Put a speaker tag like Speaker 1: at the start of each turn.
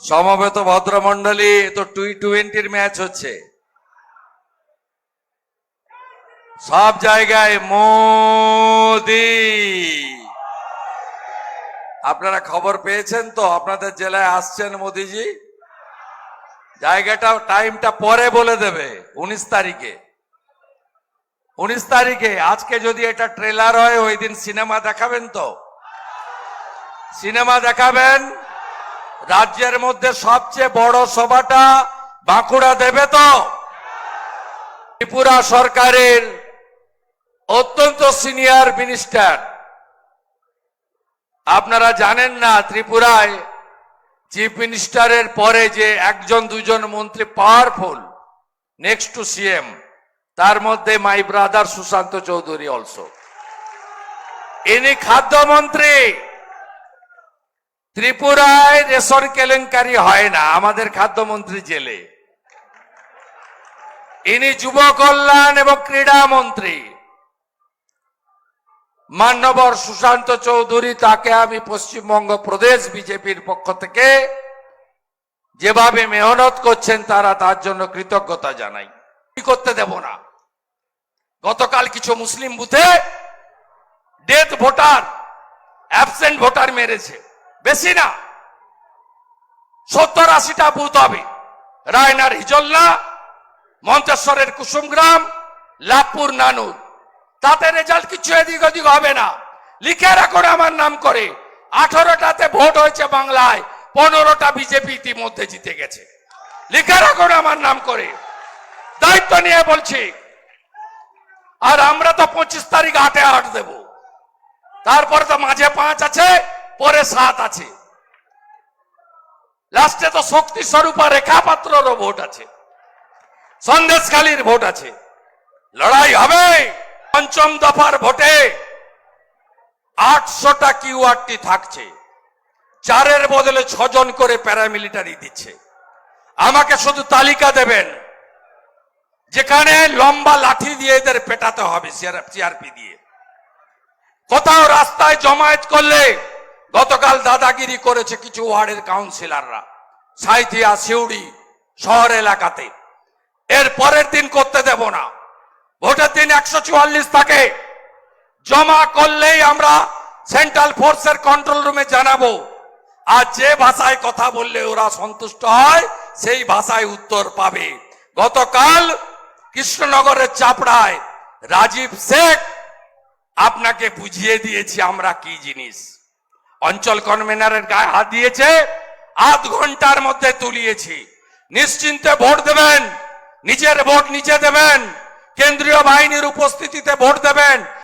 Speaker 1: সমবেত ভদ্রমন্ডলী তো টুই টোয়েন্টির ম্যাচ হচ্ছে। সব জায়গায় মোদি। আপনারা খবর পেয়েছেন তো? আপনাদের জেলায় আসছেন মোদিজি? জায়গাটা টাইমটা পরে বলে দেবে, উনিশ তারিখে। উনিশ তারিখে, আজকে যদি এটা ট্রেলার হয়, ওই দিন সিনেমা দেখাবেন তো? সিনেমা দেখাবেন? রাজ্যের মধ্যে সবচেয়ে বড় সভাটা বাঁকুড়া দেবে তো? ত্রিপুরা সরকারের অত্যন্ত সিনিয়র মিনিস্টার। আপনারা জানেন না, ত্রিপুরায় চিফ মিনিস্টারের পরে যে একজন, দুজন মন্ত্রী পাওয়ারফুল নেক্সট টু সিএম তার মধ্যে my brother Sushanta Chowdhury also. ইনি খাদ্যমন্ত্রী। ত্রিপুরায় রেশন কেলেঙ্কারি হয় না, আমাদের খাদ্যমন্ত্রী জেলে। ইনি যুব কল্যাণ এবং ক্রীড়া মন্ত্রী। মান্যবর সুশান্ত চৌধুরী, তাকে আমি পশ্চিমবঙ্গ প্রদেশ বিজেপির পক্ষ থেকে যেভাবে মেহনত করছেন তারা, তার জন্য কৃতজ্ঞতা জানাই। কি করতে দেব না। গতকাল কিছু মুসলিম বুথে ডেথ ভোটার অ্যাবসেন্ট ভোটার মেরেছে। বেশি না। সত্তর আশিটা বুথ হবে। রায়নার হিজল্লা মন্তেশ্বরের কুসুমগ্রাম, লাভপুর, নানুর। তাতে রেজাল্ট কিছু এদিক ওদিক হবে না। লিখে রাখুন আমার নাম করে। আঠারোটাতে ভোট হয়েছে বাংলায়, পনেরোটা বিজেপি ইতিমধ্যে জিতে গেছে। লিখে রাখুন আমার নাম করে। দায়িত্ব নিয়ে বলছি। আর আমরা তো পঁচিশ তারিখ আটে আট দেব। তারপরে তো মাঝে পাঁচ আছে। পরে সাত আছে। লাস্টে তো শক্তি স্বরূপা রেখা পাত্ররও ভোট আছে। সন্দেশখালীর ভোট আছে। লড়াই হবে পঞ্চম দফার ভোটে। আটশোটা কিউআরটি থাকছে। চারের বদলে ছজন করে প্যারামিলিটারি দিচ্ছে। আমাকে শুধু তালিকা দেবেন। যেখানে লম্বা লাঠি দিয়ে এদের পেটাতে হবে সিআরপি দিয়ে। কোথাও রাস্তায় জমায়েত করলে গতকাল দাদাগিরি করেছে কিছু ওয়ার্ডের কাউন্সিলররা, সাইথিয়া, সিউড়ি শহর এলাকাতে। এর পরের দিন করতে দেব না। ভোটের দিন একশো চুয়াল্লিশ থাকে জমা করলেই আমরা সেন্ট্রাল ফোর্সের কন্ট্রোল রুমে জানাব। আর যে ভাষায় কথা বললে ওরা সন্তুষ্ট হয়, সেই ভাষায় উত্তর পাবে। গতকাল কৃষ্ণনগরের চাপড়ায় রাজীব শেখ আপনাকে বুঝিয়ে দিয়েছি আমরা কি জিনিস। অঞ্চল কনভেনারের গায়ে হাত দিয়েছে, আধ ঘণ্টার মধ্যে তুলিয়েছি। নিশ্চিন্তে ভোট দেবেন, নিজের ভোট নিচে দেবেন, কেন্দ্রীয় বাহিনীর উপস্থিতিতে ভোট দেবেন।